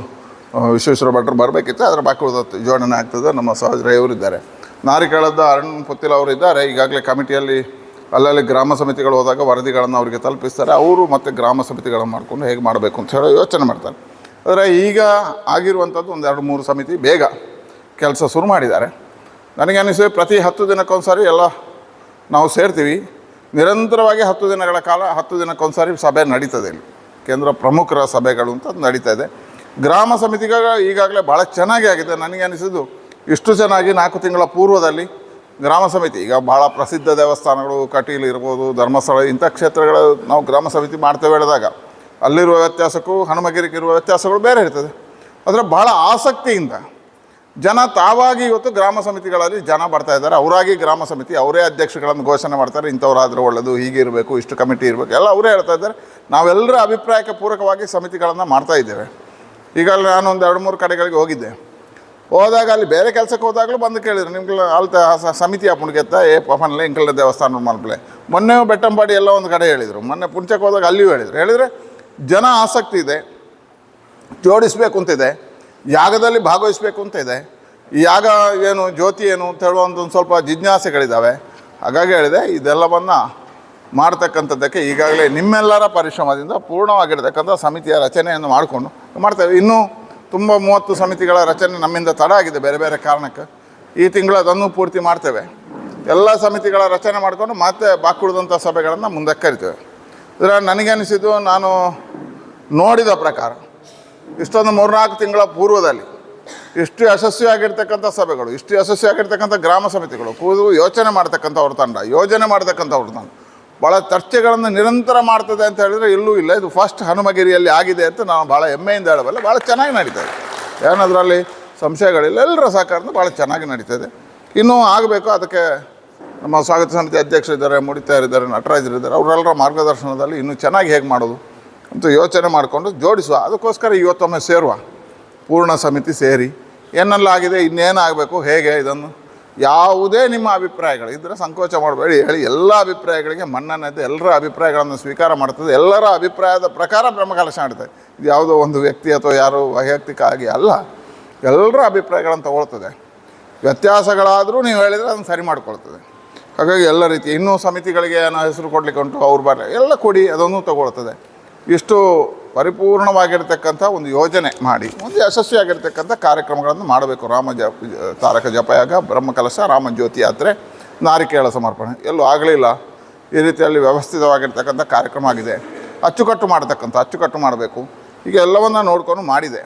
[SPEAKER 3] ವಿಶ್ವೇಶ್ವರ ಭಟ್ರು ಬರಬೇಕಿತ್ತು. ಅದರ ಬಾಕುಳದ ಜೋಡಣೆ ಆಗ್ತದೆ. ನಮ್ಮ ಸಹೋದರಿಯವರು ಇದ್ದಾರೆ. ನಾರಿಕೇಳದ ಅರುಣ್ ಪುತ್ತಿಲ್ ಅವರು ಇದ್ದಾರೆ. ಈಗಾಗಲೇ ಕಮಿಟಿಯಲ್ಲಿ ಅಲ್ಲಲ್ಲಿ ಗ್ರಾಮ ಸಮಿತಿಗಳು ಹೋದಾಗ ವರದಿಗಳನ್ನು ಅವರಿಗೆ ತಲುಪಿಸ್ತಾರೆ. ಅವರು ಮತ್ತು ಗ್ರಾಮ ಸಮಿತಿಗಳನ್ನು ಮಾಡಿಕೊಂಡು ಹೇಗೆ ಮಾಡಬೇಕು ಅಂತ ಹೇಳಿ ಯೋಚನೆ ಮಾಡ್ತಾರೆ. ಆದರೆ ಈಗ ಆಗಿರುವಂಥದ್ದು ಒಂದು ಎರಡು ಮೂರು ಸಮಿತಿ ಬೇಗ ಕೆಲಸ ಶುರು ಮಾಡಿದ್ದಾರೆ. ನನಗೆ ಅನಿಸಿದೆ ಪ್ರತಿ ಹತ್ತು ದಿನಕ್ಕೊಂದ್ಸರಿ ಎಲ್ಲ ನಾವು ಸೇರ್ತೀವಿ. ನಿರಂತರವಾಗಿ ಹತ್ತು ದಿನಗಳ ಕಾಲ, ಹತ್ತು ದಿನಕ್ಕೊಂದ್ಸಾರಿ ಸಭೆ ನಡೀತದೆ ಇಲ್ಲಿ. ಕೇಂದ್ರ ಪ್ರಮುಖರ ಸಭೆಗಳು ಅಂತ ನಡೀತಾ ಇದೆ. ಗ್ರಾಮ ಸಮಿತಿಗ ಈಗಾಗಲೇ ಭಾಳ ಚೆನ್ನಾಗಿ ಆಗಿದೆ. ನನಗೆ ಅನಿಸಿದ್ದು ಇಷ್ಟು ಚೆನ್ನಾಗಿ ನಾಲ್ಕು ತಿಂಗಳ ಪೂರ್ವದಲ್ಲಿ ಗ್ರಾಮ ಸಮಿತಿ, ಈಗ ಭಾಳ ಪ್ರಸಿದ್ಧ ದೇವಸ್ಥಾನಗಳು, ಕಟೀಲು ಇರ್ಬೋದು, ಧರ್ಮಸ್ಥಳ, ಇಂಥ ಕ್ಷೇತ್ರಗಳ ನಾವು ಗ್ರಾಮ ಸಮಿತಿ ಮಾಡ್ತೇವೆ ಹೇಳಿದಾಗ, ಅಲ್ಲಿರುವ ವ್ಯತ್ಯಾಸಕ್ಕೂ ಹನುಮಗಿರಿಗಿರುವ ವ್ಯತ್ಯಾಸಗಳು ಬೇರೆ ಇರ್ತದೆ. ಆದರೆ ಭಾಳ ಆಸಕ್ತಿಯಿಂದ ಜನ ತಾವಾಗಿ ಇವತ್ತು ಗ್ರಾಮ ಸಮಿತಿಗಳಲ್ಲಿ ಜನ ಬರ್ತಾ ಇದ್ದಾರೆ. ಅವರಾಗಿ ಗ್ರಾಮ ಸಮಿತಿ, ಅವರೇ ಅಧ್ಯಕ್ಷಗಳನ್ನು ಘೋಷಣೆ ಮಾಡ್ತಾರೆ. ಇಂಥವರಾದರೆ ಒಳ್ಳೆಯದು ಹೀಗೆ ಇರಬೇಕು, ಇಷ್ಟು ಕಮಿಟಿ ಇರಬೇಕು, ಎಲ್ಲ ಅವರೇ ಹೇಳ್ತಾ ಇದ್ದಾರೆ. ನಾವೆಲ್ಲರ ಅಭಿಪ್ರಾಯಕ್ಕೆ ಪೂರಕವಾಗಿ ಸಮಿತಿಗಳನ್ನು ಮಾಡ್ತಾ ಇದ್ದೇವೆ. ಈಗಲೇ ನಾನು ಒಂದು ಎರಡು ಮೂರು ಕಡೆಗಳಿಗೆ ಹೋಗಿದ್ದೆ. ಹೋದಾಗ ಅಲ್ಲಿ ಬೇರೆ ಕೆಲಸಕ್ಕೆ ಹೋದಾಗಲೂ ಬಂದು ಕೇಳಿದ್ರು ನಿಮ್ಗೆ ಅಲ್ತ ಸ- ಸಮಿತಿ ಅಪ್ಪಣಿಗೆತ್ತ ಏ ಪಫನ್ಲೆ ಇಂಕಲ್ನ ದೇವಸ್ಥಾನ ಮಲ್ಪಲೆ ಮೊನ್ನೆ ಬೆಟ್ಟಂಪಾಡಿ ಎಲ್ಲ ಒಂದು ಕಡೆ ಹೇಳಿದರು. ಮೊನ್ನೆ ಪುಂಚಕ್ಕೆ ಹೋದಾಗ ಅಲ್ಲಿಯೂ ಹೇಳಿದರು. ಹೇಳಿದರೆ ಜನ ಆಸಕ್ತಿ ಇದೆ, ಜೋಡಿಸಬೇಕು ಅಂತಿದೆ. ಯಾಗದಲ್ಲಿ ಭಾಗವಹಿಸಬೇಕು ಅಂತ ಇದೆ. ಈ ಯಾಗ ಏನು, ಜ್ಯೋತಿ ಏನು ಅಂತ ಹೇಳುವ ಒಂದು ಸ್ವಲ್ಪ ಜಿಜ್ಞಾಸೆಗಳಿದ್ದಾವೆ ಹಾಗಾಗಿ ಹೇಳಿದೆ, ಇದೆಲ್ಲವನ್ನು ಮಾಡ್ತಕ್ಕಂಥದ್ದಕ್ಕೆ ಈಗಾಗಲೇ ನಿಮ್ಮೆಲ್ಲರ ಪರಿಶ್ರಮದಿಂದ ಪೂರ್ಣವಾಗಿರ್ತಕ್ಕಂಥ ಸಮಿತಿಯ ರಚನೆಯನ್ನು ಮಾಡಿಕೊಂಡು ಮಾಡ್ತೇವೆ. ಇನ್ನೂ ತುಂಬ ಮೂವತ್ತು ಸಮಿತಿಗಳ ರಚನೆ ನಮ್ಮಿಂದ ತಡ ಆಗಿದೆ ಬೇರೆ ಬೇರೆ ಕಾರಣಕ್ಕೆ. ಈ ತಿಂಗಳು ಅದನ್ನು ಪೂರ್ತಿ ಮಾಡ್ತೇವೆ. ಎಲ್ಲ ಸಮಿತಿಗಳ ರಚನೆ ಮಾಡಿಕೊಂಡು ಮತ್ತೆ ಬಾಕುಳಿದಂಥ ಸಭೆಗಳನ್ನು ಮುಂದಕ್ಕೆ ಕರಿತೇವೆ. ಇದರ ನನಗೆ ಅನಿಸಿದ್ದು, ನಾನು ನೋಡಿದ ಪ್ರಕಾರ ಇಷ್ಟೊಂದು ಮೂರ್ನಾಲ್ಕು ತಿಂಗಳ ಪೂರ್ವದಲ್ಲಿ ಇಷ್ಟು ಯಶಸ್ವಿಯಾಗಿರ್ತಕ್ಕಂಥ ಸಭೆಗಳು, ಇಷ್ಟು ಯಶಸ್ವಿಯಾಗಿರ್ತಕ್ಕಂಥ ಗ್ರಾಮ ಸಮಿತಿಗಳು ಕೂದು ಯೋಚನೆ ಮಾಡ್ತಕ್ಕಂಥವ್ರ ತಂಡ, ಯೋಜನೆ ಮಾಡ್ತಕ್ಕಂಥವ್ರ ತಂಡ. ಭಾಳ ಚರ್ಚೆಗಳನ್ನು ನಿರಂತರ ಮಾಡ್ತದೆ ಅಂತ ಹೇಳಿದರೆ ಇಲ್ಲೂ ಇಲ್ಲ. ಇದು ಫಸ್ಟ್ ಹನುಮಗಿರಿಯಲ್ಲಿ ಆಗಿದೆ ಅಂತ ನಾನು ಭಾಳ ಹೆಮ್ಮೆಯಿಂದ ಹೇಳಬಲ್ಲ ಭಾಳ ಚೆನ್ನಾಗಿ ನಡೀತದೆ ಏನದರಲ್ಲಿ ಸಂಶಯಗಳಿಲ್ಲ, ಎಲ್ಲರ ಸಹಕಾರದಿಂದ ಭಾಳ ಚೆನ್ನಾಗಿ ನಡೀತದೆ. ಇನ್ನೂ ಆಗಬೇಕು, ಅದಕ್ಕೆ ನಮ್ಮ ಸ್ವಾಗತ ಸಮಿತಿ ಅಧ್ಯಕ್ಷರಿದ್ದಾರೆ, ಮುಡಿತಾರಿದ್ದಾರೆ, ನಟರಾಜರಿದ್ದಾರೆ, ಅವರೆಲ್ಲರ ಮಾರ್ಗದರ್ಶನದಲ್ಲಿ ಇನ್ನೂ ಚೆನ್ನಾಗಿ ಹೇಗೆ ಮಾಡೋದು? ಅಂತ ಯೋಚನೆ ಮಾಡಿಕೊಂಡು ಜೋಡಿಸುವ. ಅದಕ್ಕೋಸ್ಕರ ಇವತ್ತೊಮ್ಮೆ ಸೇರುವ. ಪೂರ್ಣ ಸಮಿತಿ ಸೇರಿ. ಏನೆಲ್ಲ ಆಗಿದೆ ಇನ್ನೇನು ಆಗಬೇಕು ಹೇಗೆ ಇದನ್ನು? ಯಾವುದೇ ನಿಮ್ಮ ಅಭಿಪ್ರಾಯಗಳು ಇದ್ದರೆ ಸಂಕೋಚ ಮಾಡಬೇಡಿ. ಹೇಳಿ, ಎಲ್ಲ ಅಭಿಪ್ರಾಯಗಳಿಗೆ ಮನ್ನಣೆ ಎಲ್ಲರ ಅಭಿಪ್ರಾಯಗಳನ್ನು ಸ್ವೀಕಾರ ಮಾಡ್ತದೆ. ಎಲ್ಲರ ಅಭಿಪ್ರಾಯದ ಪ್ರಕಾರ ಬ್ರಹ್ಮಕಲಶ ಮಾಡ್ತದೆ ಇದು ಯಾವುದೋ ಒಂದು ವ್ಯಕ್ತಿ ಅಥವಾ ಯಾರೋ ವೈಯಕ್ತಿಕ ಆಗಿ ಅಲ್ಲ. ಎಲ್ಲರ ಅಭಿಪ್ರಾಯಗಳನ್ನು ತಗೊಳ್ತದೆ. ವ್ಯತ್ಯಾಸಗಳಾದರೂ ನೀವು ಹೇಳಿದರೆ ಅದನ್ನು ಸರಿ ಮಾಡ್ಕೊಳ್ತದೆ. ಹಾಗಾಗಿ ಎಲ್ಲ ರೀತಿ ಇನ್ನೂ ಸಮಿತಿಗಳಿಗೆ ಏನೋ ಹೆಸರು ಕೊಡಲಿಕ್ಕೆ ಉಂಟು, ಅವ್ರು ಬರ ಎಲ್ಲ ಕೊಡಿ, ಅದನ್ನು ತಗೊಳ್ತದೆ. ಇಷ್ಟು ಪರಿಪೂರ್ಣವಾಗಿರ್ತಕ್ಕಂಥ ಒಂದು ಯೋಜನೆ ಮಾಡಿ, ಒಂದು ಯಶಸ್ವಿಯಾಗಿರ್ತಕ್ಕಂಥ ಕಾರ್ಯಕ್ರಮಗಳನ್ನು ಮಾಡಬೇಕು. ರಾಮ ಜ, ತಾರಕ ಜಪಯಾಗ, ಬ್ರಹ್ಮಕಲಶ ರಾಮ ಜ್ಯೋತಿ ಯಾತ್ರೆ, ನಾರಿಕೇಳ ಸಮರ್ಪಣೆ. ಎಲ್ಲೂ ಆಗಲಿಲ್ಲ ಈ ರೀತಿಯಲ್ಲಿ ವ್ಯವಸ್ಥಿತವಾಗಿರ್ತಕ್ಕಂಥ ಕಾರ್ಯಕ್ರಮ ಆಗಿದೆ. ಅಚ್ಚುಕಟ್ಟು ಮಾಡ್ತಕ್ಕಂಥ, ಅಚ್ಚುಕಟ್ಟು ಮಾಡಬೇಕು. ಈಗ ಎಲ್ಲವನ್ನು ನೋಡ್ಕೊಂಡು ಮಾಡಿದೆ.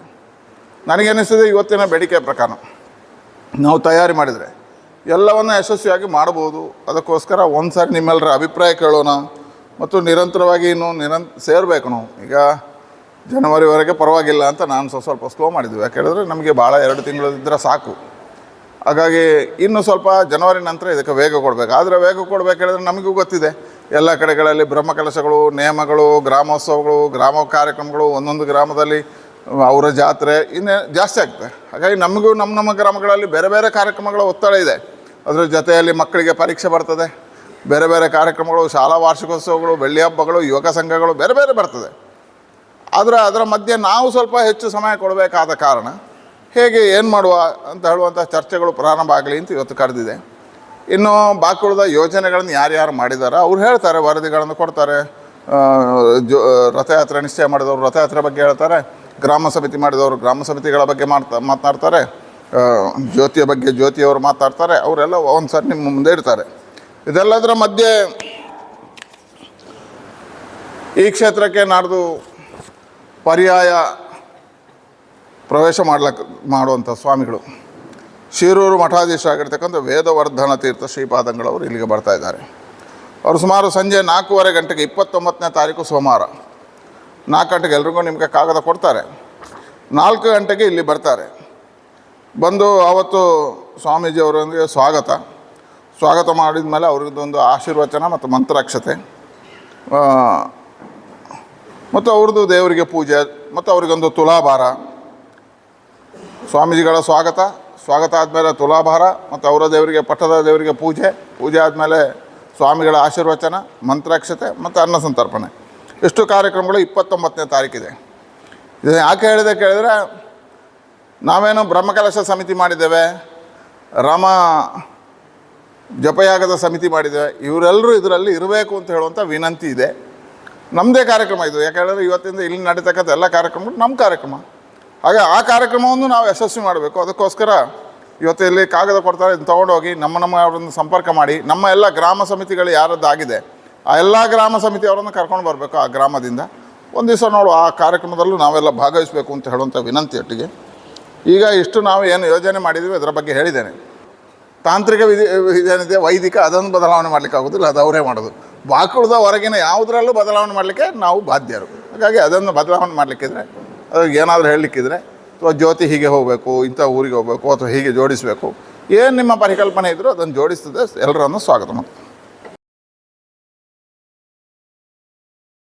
[SPEAKER 3] ನನಗನ್ನಿಸ್ತದೆ ಇವತ್ತಿನ ಬೇಡಿಕೆ ಪ್ರಕಾರ. ನಾವು ತಯಾರಿ ಮಾಡಿದರೆ ಎಲ್ಲವನ್ನು ಯಶಸ್ವಿಯಾಗಿ ಮಾಡ್ಬೋದು ಅದಕ್ಕೋಸ್ಕರ ಒಂದು ಸಾರಿ ನಿಮ್ಮೆಲ್ಲರ ಅಭಿಪ್ರಾಯ ಕೇಳೋಣ. ಮತ್ತು ನಿರಂತರವಾಗಿ ಇನ್ನು ನಿರಂತ ಸೇರಬೇಕು ನಾವು. ಈಗ ಜನವರಿವರೆಗೆ ಪರವಾಗಿಲ್ಲ ಅಂತ ನಾನು ಸ್ವಲ್ಪ ಸ್ವಲ್ಪ ಸ್ಲೋ ಮಾಡಿದ್ವಿ. ಯಾಕೆ ನಮಗೆ ಭಾಳ ಎರಡು ತಿಂಗಳು ಇದ್ದರೆ ಸಾಕು. ಹಾಗಾಗಿ ಇನ್ನು ಸ್ವಲ್ಪ ಜನವರಿ ನಂತರ ಇದಕ್ಕೆ ವೇಗ ಕೊಡಬೇಕು. ಆದರೆ ವೇಗ ಕೊಡಬೇಕು ಹೇಳಿದ್ರೆ ನಮಗೂ ಗೊತ್ತಿದೆ. ಎಲ್ಲ ಕಡೆಗಳಲ್ಲಿ ಬ್ರಹ್ಮ ಕೆಲಸಗಳು ನೇಮಗಳು ಗ್ರಾಮೋತ್ಸವಗಳು, ಗ್ರಾಮ ಕಾರ್ಯಕ್ರಮಗಳು, ಒಂದೊಂದು ಗ್ರಾಮದಲ್ಲಿ ಅವರ ಜಾತ್ರೆ ಇನ್ನೇ ಜಾಸ್ತಿ ಆಗ್ತದೆ. ಹಾಗಾಗಿ ನಮಗೂ ನಮ್ಮ ನಮ್ಮ ಗ್ರಾಮಗಳಲ್ಲಿ ಬೇರೆ ಬೇರೆ ಕಾರ್ಯಕ್ರಮಗಳ ಒತ್ತಡ ಇದೆ. ಅದರ ಜೊತೆಯಲ್ಲಿ ಮಕ್ಕಳಿಗೆ ಪರೀಕ್ಷೆ ಬರ್ತದೆ. ಬೇರೆ ಬೇರೆ ಕಾರ್ಯಕ್ರಮಗಳು, ಶಾಲಾ ವಾರ್ಷಿಕೋತ್ಸವಗಳು, ಬೆಳ್ಳಿ ಹಬ್ಬಗಳು, ಯುವಕ ಸಂಘಗಳು ಬೇರೆ ಬೇರೆ ಬರ್ತದೆ. ಆದರೆ ಅದರ ಮಧ್ಯೆ ನಾವು ಸ್ವಲ್ಪ ಹೆಚ್ಚು ಸಮಯ ಕೊಡಬೇಕಾದ ಕಾರಣ ಹೇಗೆ ಏನು ಮಾಡುವ ಅಂತ ಹೇಳುವಂಥ ಚರ್ಚೆಗಳು ಪ್ರಾರಂಭ ಆಗಲಿ ಅಂತ ಇವತ್ತು ಕರೆದಿದೆ. ಇನ್ನು ಬಾಕಿ ಉಳಿದ ಯೋಜನೆಗಳನ್ನು ಯಾರ್ಯಾರು ಮಾಡಿದ್ದಾರೆ ಅವ್ರು ಹೇಳ್ತಾರೆ, ವರದಿಗಳನ್ನು ಕೊಡ್ತಾರೆ. ಜೋ, ರಥಯಾತ್ರೆ ನಿಶ್ಚಯ ಮಾಡಿದವರು ರಥಯಾತ್ರೆ ಬಗ್ಗೆ ಹೇಳ್ತಾರೆ. ಗ್ರಾಮ ಸಮಿತಿ ಮಾಡಿದವರು ಗ್ರಾಮ ಸಮಿತಿಗಳ ಬಗ್ಗೆ ಮಾಡ್ತಾ, ಮಾತನಾಡ್ತಾರೆ. ಜ್ಯೋತಿಯ ಬಗ್ಗೆ ಜ್ಯೋತಿಯವರು ಮಾತಾಡ್ತಾರೆ ಅವರೆಲ್ಲ ಒಂದು ಸರಿ ನಿಮ್ಮ ಮುಂದೆ ಇರ್ತಾರೆ. ಇದೆಲ್ಲದರ ಮಧ್ಯೆ ಈ ಕ್ಷೇತ್ರಕ್ಕೆ ನಾಡ್ದು ಪರ್ಯಾಯ ಪ್ರವೇಶ ಮಾಡ್ಲಕ್ಕೆ ಮಾಡುವಂಥ ಸ್ವಾಮಿಗಳು. ಶಿರೂರು ಮಠಾಧೀಶ ಆಗಿರ್ತಕ್ಕಂಥ ವೇದವರ್ಧನ ತೀರ್ಥ ಶ್ರೀಪಾದಂಗಳವರು ಇಲ್ಲಿಗೆ ಬರ್ತಾ ಇದ್ದಾರೆ. ಅವರು ಸುಮಾರು ಸಂಜೆ ನಾಲ್ಕೂವರೆ ಗಂಟೆಗೆ ಇಪ್ಪತ್ತೊಂಬತ್ತನೇ ತಾರೀಕು ಸೋಮವಾರ. ನಾಲ್ಕು ಗಂಟೆಗೆ ಎಲ್ರಿಗೂ ನಿಮಗೆ ಕಾಗದ ಕೊಡ್ತಾರೆ. ನಾಲ್ಕು ಗಂಟೆಗೆ ಇಲ್ಲಿ ಬರ್ತಾರೆ. ಬಂದು ಆವತ್ತು ಸ್ವಾಮೀಜಿಯವರೊಂದಿಗೆ ಸ್ವಾಗತ. ಸ್ವಾಗತ ಮಾಡಿದ ಮೇಲೆ ಅವ್ರದ್ದೊಂದು ಆಶೀರ್ವಚನ ಮತ್ತು ಮಂತ್ರಾಕ್ಷತೆ. ಮತ್ತು ಅವ್ರದ್ದು ದೇವರಿಗೆ ಪೂಜೆ, ಮತ್ತು ಅವರಿಗೊಂದು ತುಲಾಭಾರ. ಸ್ವಾಮೀಜಿಗಳ ಸ್ವಾಗತ ಸ್ವಾಗತ ಆದಮೇಲೆ ತುಲಾಭಾರ, ಮತ್ತು ಅವರ ದೇವರಿಗೆ, ಪಟ್ಟದ ದೇವರಿಗೆ ಪೂಜೆ ಪೂಜೆ ಆದಮೇಲೆ ಸ್ವಾಮಿಗಳ ಆಶೀರ್ವಚನ, ಮಂತ್ರಾಕ್ಷತೆ, ಮತ್ತು ಅನ್ನ ಸಂತರ್ಪಣೆ. ಇಷ್ಟು ಕಾರ್ಯಕ್ರಮಗಳು ಇಪ್ಪತ್ತೊಂಬತ್ತನೇ ತಾರೀಕಿದೆ. ಇದು ಯಾಕೆ ಹೇಳಿದೆ ಕೇಳಿದ್ರೆ, ನಾವೇನು ಬ್ರಹ್ಮಕಲಶ ಸಮಿತಿ ಮಾಡಿದ್ದೇವೆ. ರಾಮ ಜಪಯಾಗದ ಸಮಿತಿ ಮಾಡಿದೆ. ಇವರೆಲ್ಲರೂ ಇದರಲ್ಲಿ ಇರಬೇಕು ಅಂತ ಹೇಳುವಂಥ ವಿನಂತಿ ಇದೆ. ನಮ್ಮದೇ ಕಾರ್ಯಕ್ರಮ ಇದು. ಯಾಕೆಂದರೆ ಇವತ್ತಿಂದ ಇಲ್ಲಿ ನಡೀತಕ್ಕಂಥ ಎಲ್ಲ ಕಾರ್ಯಕ್ರಮಗಳು ನಮ್ಮ ಕಾರ್ಯಕ್ರಮ. ಹಾಗೆ ಆ ಕಾರ್ಯಕ್ರಮವನ್ನು ನಾವು ಯಶಸ್ವಿ ಮಾಡಬೇಕು. ಅದಕ್ಕೋಸ್ಕರ ಇವತ್ತು ಇಲ್ಲಿ ಕಾಗದ ಕೊಡ್ತಾರೆ. ಇದನ್ನು ತೊಗೊಂಡೋಗಿ ನಮ್ಮ ನಮ್ಮ ಅವರನ್ನು ಸಂಪರ್ಕ ಮಾಡಿ, ನಮ್ಮ ಎಲ್ಲ ಗ್ರಾಮ ಸಮಿತಿಗಳು ಯಾರದ್ದಾಗಿದೆ, ಆ ಎಲ್ಲ ಗ್ರಾಮ ಸಮಿತಿಯವರನ್ನು ಕರ್ಕೊಂಡು ಬರಬೇಕು ಆ ಗ್ರಾಮದಿಂದ. ಒಂದು ದಿವಸ ನೋಡು, ಆ ಕಾರ್ಯಕ್ರಮದಲ್ಲೂ ನಾವೆಲ್ಲ ಭಾಗವಹಿಸಬೇಕು ಅಂತ ಹೇಳುವಂಥ ವಿನಂತಿ ಒಟ್ಟಿಗೆ ಈಗ ಇಷ್ಟು ನಾವು ಏನು ಯೋಜನೆ ಮಾಡಿದ್ದೀವಿ ಅದರ ಬಗ್ಗೆ ಹೇಳಿದ್ದೇನೆ. ತಾಂತ್ರಿಕ ವಿಧಿ ಇದೇನಿದೆ ವೈದಿಕ ಅದನ್ನು ಬದಲಾವಣೆ ಮಾಡಲಿಕ್ಕೆ ಆಗೋದಿಲ್ಲ, ಅದು ಅವರೇ ಮಾಡೋದು. ಬಾಕುಳದ ಹೊರಗಿನ ಯಾವುದರಲ್ಲೂ ಬದಲಾವಣೆ ಮಾಡಲಿಕ್ಕೆ ನಾವು ಬಾಧ್ಯರು. ಹಾಗಾಗಿ ಅದನ್ನು ಬದಲಾವಣೆ ಮಾಡಲಿಕ್ಕಿದ್ರೆ, ಅದಕ್ಕೆ ಏನಾದರೂ ಹೇಳಲಿಕ್ಕಿದ್ರೆ, ಅಥವಾ ಜ್ಯೋತಿ ಹೀಗೆ ಹೋಗಬೇಕು, ಇಂಥ ಊರಿಗೆ ಹೋಗಬೇಕು, ಅಥವಾ ಹೀಗೆ ಜೋಡಿಸಬೇಕು, ಏನು ನಿಮ್ಮ ಪರಿಕಲ್ಪನೆ ಇದ್ದರೂ ಅದನ್ನು ಜೋಡಿಸ್ತದೆ ಎಲ್ಲರನ್ನು ಸ್ವಾಗತ ಮಾಡ್ತೀನಿ